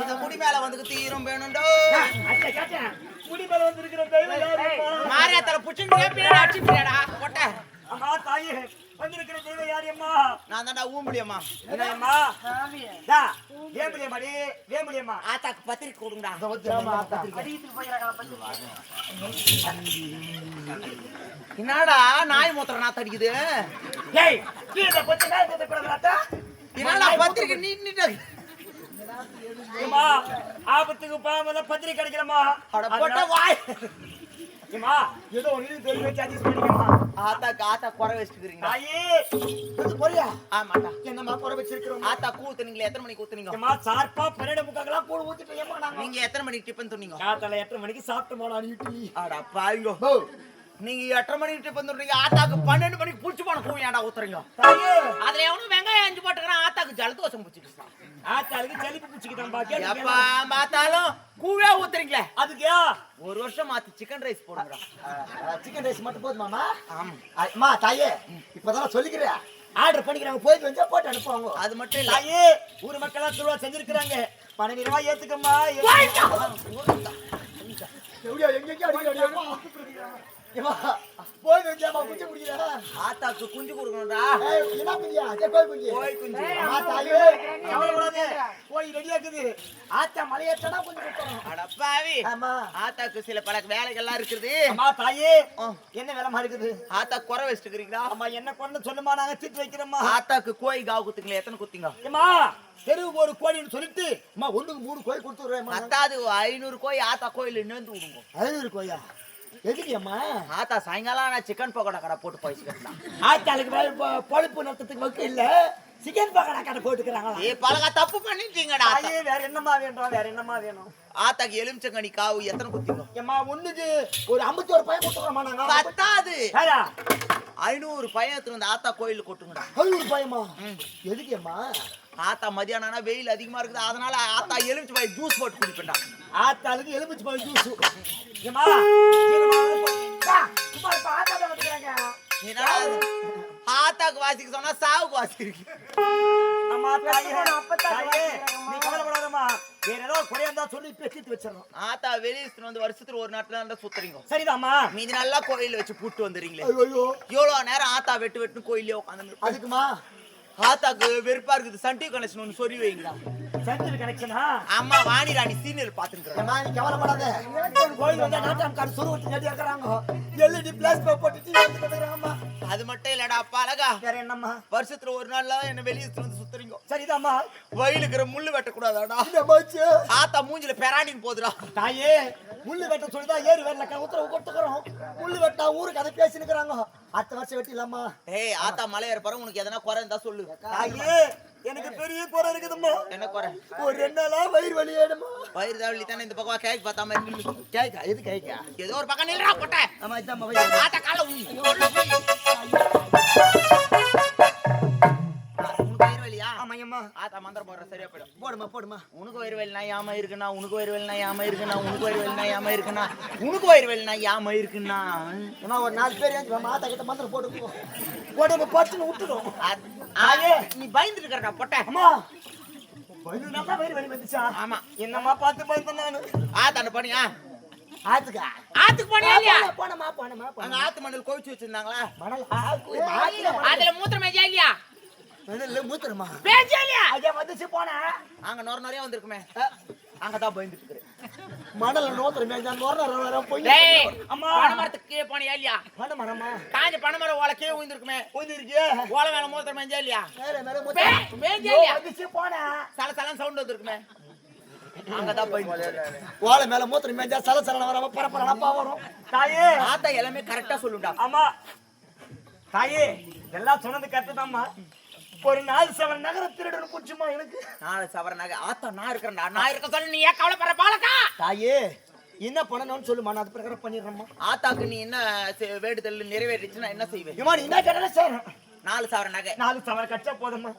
இந்த முடி மேல வந்து தீரும் வேணும்டோ. முடி மேல வந்திருக்கிற தெய்வம் யாரம்மா? மாரியாத்தல புடிச்சுட்டு பேர் அடிச்சுட்டியாடா கொட்டை அம்மா, தாயே, வந்திருக்கிற தெய்வம் யாரம்மா? நான் தான்டா ஊம்புடியம்மா என்னம்மா? தா, வேம்புலியம்மாடி, வேம்புலியம்மா. ஆத்தாக்கு பத்திரிக்கை கொடுங்கடா என்னடா நாய் மூத்திரம் நான் தடிக்குது ஏய், கிடக்குறாத்தா? என்னடா பத்திரிக்கை நீட்டு ஆபத்துக்கு பாவம் பத்திரிக்கை போட்ட வாய். ஏம்மா, ஏதோ ஒண்ணு தெரிஞ்சு வச்சு adjust பண்ணிக்கம்மா. ஆத்தாக்கு ஆத்தா குறை வச்சுக்கிறீங்களா? தாயே, போறியா? ஆமாடா. என்னம்மா குறை வச்சிருக்கிறோம்? ஆத்தா கூத்துனீங்களே எத்தனை மணிக்கு ஊத்துனீங்க ஏம்மா, சார்பா பன்னெண்டு முக்காக்கெல்லாம் கூழ் ஊத்திட்டு ஏம்மா நாங்க? நீங்க எத்தனை மணிக்கு டிஃபன் சொன்னீங்க காத்தால எட்டரை மணிக்கு சாப்பிட்டோமா நான் இட்லி. அடா பாருங்க நீங்க எட்டரை மணிக்கு டிஃபன் சொல்றீங்க ஆத்தாக்கு பன்னெண்டு மணிக்கு புடிச்சு போன கூ ஏன்டா ஊத்துறீங்க? அதுல எவனும் வெங்காயம் அஞ்சு போட்டுக்கிறான் ஆத்தாக்கு ஜலதோஷம் பிடிச்சிக்கிட்டான் ஆத்தாளுக்கு சளிப்பு பிடிச்சிக்கிட்டான் எப்ப பார்த்தாலும் கூவே ஊத்துறீங்களே? அதுக்கு ஒரு வருஷம் மாத்தி சிக்கன் ரைஸ் போடுங்கடா. சிக்கன் ரைஸ் மட்டும் போதுமாமா ஆமா. அம்மா தாயே இப்பதான் சொல்லிக்கிறேன் ஆர்டர் பண்ணிக்கிறாங்க போயிட்டு வந்து போட்டு அனுப்புவாங்க. அது மட்டும் இல்ல. தாயே ஊர் மக்களா திருவிழா செஞ்சிருக்கிறாங்க. பன்னெண்டு ரூபாய் ஏத்துக்கம்மா. எங்கெங்க அடிக்கிறாங்க ஏமா போயிட்டு வந்தாமா குஞ்சு குடிக்கிறா ஆத்தாக்கு குஞ்சு கொடுக்கணும்டா. ஏய் என்ன குஞ்சியா கோய் குஞ்சு. கோழி குஞ்சு. கவலைப்படாத போய் ரெடியா இருக்குது ஆத்தா மலையேற்றனா கொஞ்சம் கொடுக்கணும். அடப்பாவி ஆமா. ஆத்தாக்கு சில பல வேலைகள்லாம் இருக்குது. அம்மா தாயே. என்ன வேலைமா இருக்குது? ஆத்தா குறை வச்சுக்கிறீங்களா அம்மா என்ன கொண்டு சொல்லுமா நாங்க தீட்டு வைக்கிறோம்மா. ஆத்தாக்கு கோழி காவு குத்துங்களே எத்தனை குத்திங்க? ஏம்மா தெருவுக்கு ஒரு கோடின்னு சொல்லிட்டு. அம்மா ஒண்ணுக்கு மூணு கோய் கொடுத்துடுறேன் பத்தாது ஐநூறு கோழி ஆத்தா கோயில் நேர்ந்து விடுங்க. ஐநூறு கோயா எதுக்கு அம்மா ஆத்தா சாயங்காலம் நான் சிக்கன் பக்கோடா கடை போட்டு பயிச்சுக்கலாம் ஆத்தாளுக்கு பொ- பொழப்பு நடத்துறதுக்கு வக்கு இல்ல சிக்கன் பக்கடா கடை போட்டுக்கிறாங்களா ஏ பழகா தப்பு பண்ணிட்டீங்கடா. தாயே வேற என்னம்மா வேணும் வேற என்னம்மா வேணும்? ஆத்தாக்கு எலுமிச்சங்கனி காவு எத்தனை குத்திங்க ஏம்மா ஒண்ணுக்கு ஒரு ஐம்பத்தோரு பையன் கொடுத்துடுறோமா நாங்க. பத்தாது. ஐநூறு பையன் எடுத்துட்டு வந்து ஆத்தா கோயிலுக்கு கொட்டுங்கடா. ஐநூறு பையமா ம். ஆத்தா மதியானம் ஆனா வெயில் அதிகமா இருக்குது. அதனால ஆத்தா எலுமிச்சை பையன் ஜூஸ் போட்டு குடிப்பேன்டா. ஆத்தாளுக்கு எலுமிச்சு பழம் ஜூஸ்? ஆத்தாக்கு வாசிக்க சொன்னா சாவுக்கு வாசிக்கிறீங்க. ஆத்தா வெளியே வந்து வருஷத்துல ஒரு நாட்டுல சுத்துறீங்க. சரிதாம்மா. மீதி நல்லா கோயில்ல வச்சு கூட்டு வந்துறீங்களே எவ்வளவு நேரம் ஆத்தா வெட்டு வெட்டுன்னு கோயிலே உட்காந்து அதுக்குமா? ஆத்தாக்கு வெறுப்பா இருக்குது. சன் டிவி கனெக்ஷன் ஒன்று சொல்லி வைங்களா சென்டர் கனெக்ஷனா அம்மா வாணி ராணி சீனியர் பாத்துக்கிறேன் நீ கவலைப்படாத. கோயில் வந்தா நாட்டாம் கார் சுருவத்து நடி இருக்கிறாங்க எல்இடி பிளாஸ்மா போட்டு டிவி வந்து அது மட்டும் இல்லடா அப்பா அழகா. வேற என்னம்மா? வருஷத்துல ஒரு நாள்ல என்ன வெளியே வந்து சுத்துறீங்க? சரிதாம்மா. வயலுக்கு இருக்கிற முள்ளு வெட்டக்கூடாதாடா? ஆத்தா மூஞ்சில பெராண்டின்னு போதுடா. தாயே முள்ளு வெட்ட சொல்லிதான் ஏறு வேறல உத்தரவு கொடுத்துக்கிறோம். முள்ளு வெட்டா ஊருக்கு அதை பேசினுக்குறாங்க அடுத்த வருஷம் வெட்டிலாமா ஏய் ஆத்தா மலை போற உனக்கு எதனா குறை இருந்தா சொல்லு. தாயே எனக்கு பெரிய குறை இருக்குதும்மா. என்ன குறை? ஒரு ரெண்டு நாளா வயிறு வலி ஏடுமா வயிறு தாவலி தானே இந்த பக்கம் கேக் பார்த்தா மாதிரி. கேக்கா எது கேக்கா? ஏதோ ஒரு பக்கம் நில்றா போட்ட. ஆமா இதான் ஆத்தா கால உனி வலியா ஆமாங்கம்மா ஆத்தா மந்திரம் போடுற சரியா போயிடும். போடுமா போடுமா உனக்கு வயிறு வலினா யாம இருக்குண்ணா உனக்கு வயிறு வலினா யாம இருக்குண்ணா உனக்கு வயிறு வலினா யாம இருக்குண்ணா உனக்கு வயிறு வலினா யாம இருக்குண்ணா. ஏமா ஒரு நாலு பேர் ஏஞ்சி மாத்தா கிட்ட மந்திரம் போட்டு போ. போட்டு போட்டுன்னு விட்டுடும் ஆயே நீ பயந்துட்டு இருக்கடா பொட்ட. அம்மா வலி ஆமா. என்னம்மா பார்த்து பயந்தேன் நானு? ஆத்தாண்ட போனியா? ஆத்துக்கா? ஆத்துக்கு போனியா இல்லையா? போனமா போனமா அங்க ஆத்து மண்ணில் கோவிச்சு வச்சிருந்தாங்களா? மணல் ஆத்துல அதுல மூத்திரம் இல்லையா? மணல்ல மூத்துறமா மேஜா இல்லையா ஐயா வந்துச்சு போனேன் அங்க நொற நிறைய வந்திருக்குமே. அங்கதான் பயந்துட்டு இருக்கிறேன் மணல்ல நோத்துற மேஜா நோற வர போய் டேய் அம்மா. பனை மரத்துக்கு கீழே போனியா இல்லையா? பண்ண மரமா? காஞ்ச பனை மரம் ஓலை கீழே விழுந்திருக்குமே போயிருக்கே ஓலை மேல மூத்திரம் இல்லையா? மேல மேல மே- மூத்துற மேஜா ஐயோ, இல்லையா வந்துச்சு போனேன் சல சலன் சவுண்ட் வந்திருக்குமே. அங்கதான் பயந்து ஓலை மேல மூத்துற மேஜா சல சலன வராம பரப்பரப்பா வரும். தாயே. ஆத்தா எல்லாமே கரெக்டா சொல்லுடா அம்மா தாயே எல்லாம் சொன்னது கரெக்டு ஒரு நாலு செவன் நகர திருடன் குச்சுமா எனக்கு? நாளை சவரனாக ஆத்தா நான் இருக்கிறேன்டா நான் இருக்க சொல்லி நீ ஏன் கவலைப்படுற பாலக்கா? தாயே என்ன பண்ணணும்னு சொல்லுமா நான் அது பிரகாரம் பண்ணிடுறேம்மா. ஆத்தாக்கு நீ என்ன வேண்டுதல் நிறைவேறிச்சுன்னா என்ன செய்வேன்? ஏமா நீ என்ன கேட்டாலும் சார். நாலு சவர நகை. நாலு செவன் கச்சா போதும்மா.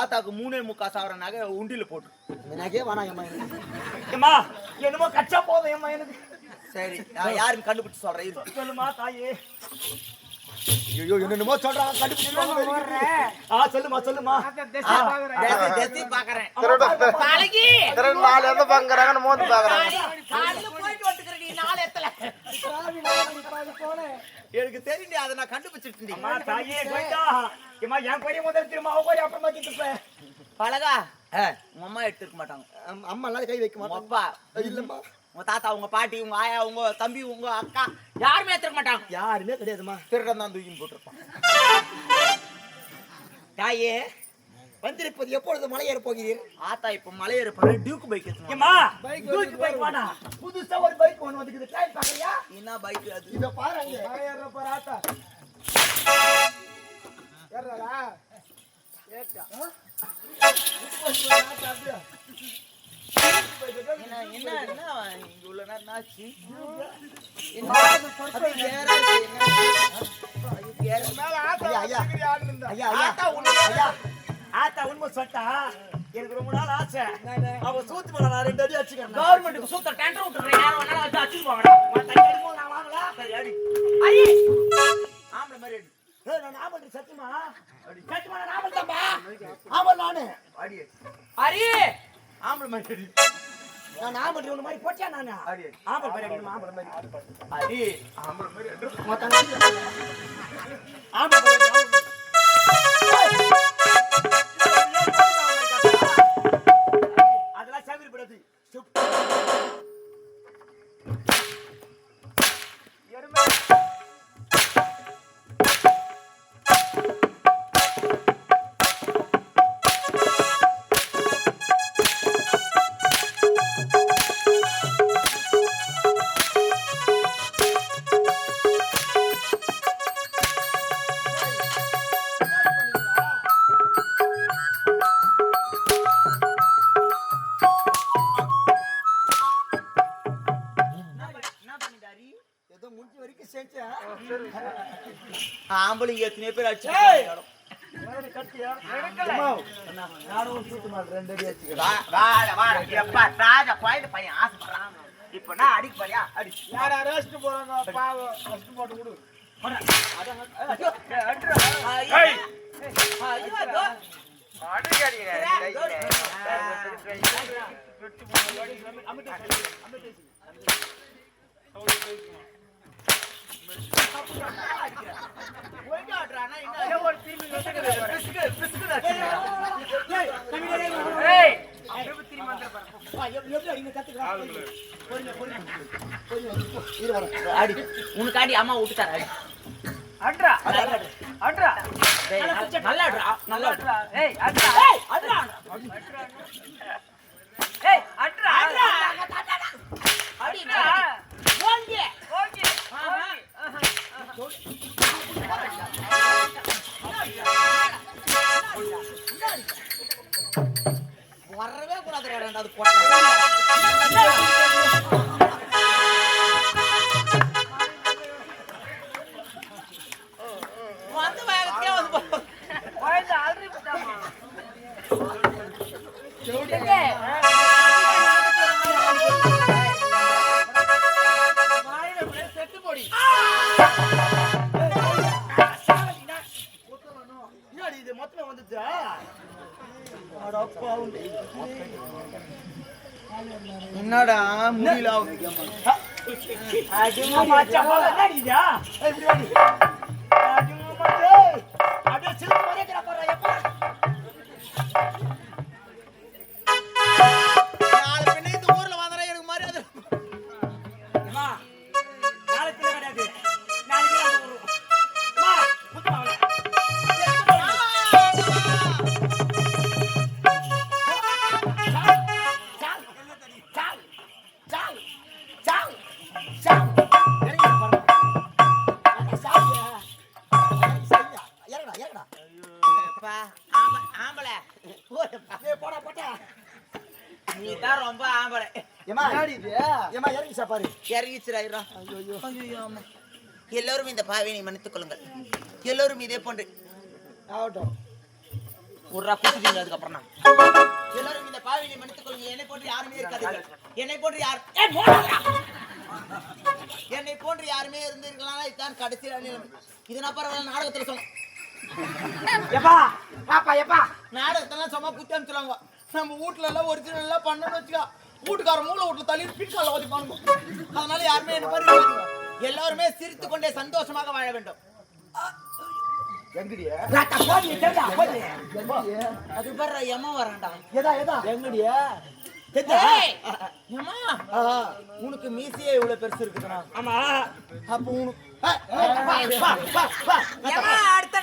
ஆத்தாக்கு மூணே முக்கா சவர நகை உண்டியில போட்டு. எனக்கே வேணாம் ஏமா எனக்கு. ஏம்மா என்னமோ கச்சா போதும் ஏம்மா எனக்கு. சரி யாருன்னு கண்டுபிடிச்சு சொல்றேன். சொல்லுமா தாயே. ஐயோ கண்டுபிடிச்சு ஆ சொல்லுமா சொல்லுமா தேசி தேசி பாக்குறேன் நாளைக்கு திருடன் நாலு எந்த பாக்குறாங்கன்னு மோந்து பாக்குறாங்க காலையில போயிட்டு வந்துக்கிறேன் நீ நாலு எத்தல எனக்கு தெரியும் அதை நான் கண்டுபிடிச்சிட்டு அம்மா தாயே இம்மா என் கோரி முதல்ல திரும்ப அவ கோரி அப்புறமா கிட்டுப்பேன் பழகா? உங்க அம்மா எடுத்துருக்க மாட்டாங்க. அம்மா எல்லாம் கை வைக்க மாட்டோம் அப்பா. இல்லம்மா. உங்க தாத்தா உங்க பாட்டி உங்க ஆயா உங்க தம்பி உங்க அக்கா யாருமே எடுத்துக்க மாட்டாங்க. யாருமே கிடையாதுமா திருடன் தான் தூக்கி போட்டிருப்பான். தாயே வந்திருப்பது எப்பொழுது மலை ஏற போகிறீர்? ஆத்தா இப்ப மலையேற போற டியூக் பைக் ஏம்மா தூக்கி பைக் வாடா. புதுசா ஒரு பைக் ஒன்று வந்துக்குது. ட்ரை பாக்கறியா என்ன பைக் அது? இத பாருங்க. என்ன ஆச்சு. ஆத்தா உண்மை சொல்லிட்டா எனக்கு ரொம்ப நாள் ஆசை. அவ சூத்து மேல நான் ரெண்டு அடி அடிச்சுக்கிறேன். கவர்மெண்ட்டுக்கு சூத்த டெண்டர் விட்டுறேன் யாரும் வேணாலும் நான் வாங்கலா. சரி அடி. அடி. ஆம்பளை மாதிரி அடி. சத்தியமா? சத்தியமா நான் நாமல் தான்பா ஆமா நானு. அடி. அரி ஆம்பளை மாதிரி அடி. நான் நாமல் ஒன்று மாதிரி போட்டியா நானு? அடி. அடி ஆம்பல் மாதிரி. அடிக்கணுமா ஆம்பல் மாதிரி ஆம்பளை மாதிரி அடி ஆம்பல் மாதிரி ராஜா குழந்தை பையன் ஆசைப்படுறான். இப்ப நான் அடிக்க போறியா அடி யார் அரெஸ்ட் போறாங்க பாவம். அரெஸ்ட் போட்டு விடு ஐயா. உனக்கு அடி அம்மா விட்டுட்டாரு அடி அட்ரா அட்ரா நல்லா அடிடா, நல்லா. ஏய் அட்ரா ஏய், அடிடா. என்னடா முடியல? சாப்பாரு இறங்கிச்சிராயிரா ஐயோ எல்லோரும் இந்த பாவினை மன்னித்துக் கொள்ளுங்கள். எல்லோரும் இதே போன்று. ஆகட்டும். ஒரு ரா குத்துட்டீங்க அதுக்கப்புறம் நான். எல்லோரும் இந்த பாவினை மன்னித்துக் கொள்ளுங்க என்னை போன்று யாருமே இருக்காது என்னை போன்று யார். என்னை போன்று யாருமே இருந்திருக்கலாம் இதுதான் கடைசி நிலைமை இது நான் பரவாயில்ல நாடகத்துல சொல்ல எப்பா பாப்பா எப்பா. நாடகத்தெல்லாம் சும்மா குத்தி அனுப்பிச்சுருவாங்க நம்ம வீட்டுல எல்லாம் ஒரிஜினல் எல்லாம் பண்ணணும்னு வச்சுக்கோ. வீட்டுக்கார மூளை வீட்டுல தள்ளி பின்கால ஓதி பண்ணுங்க அதனால யாருமே என்ன இருக்காதீங்க. எல்லாருமே சிரித்து கொண்டே சந்தோஷமாக வாழ வேண்டும் அது பாரு எம்மா வரான்டா எதா எதா எங்கடியா உனக்கு மீசையே இவ்வளவு பெருசு இருக்குதுண்ணா ஆமா அப்ப உனக்கு. அடுத்த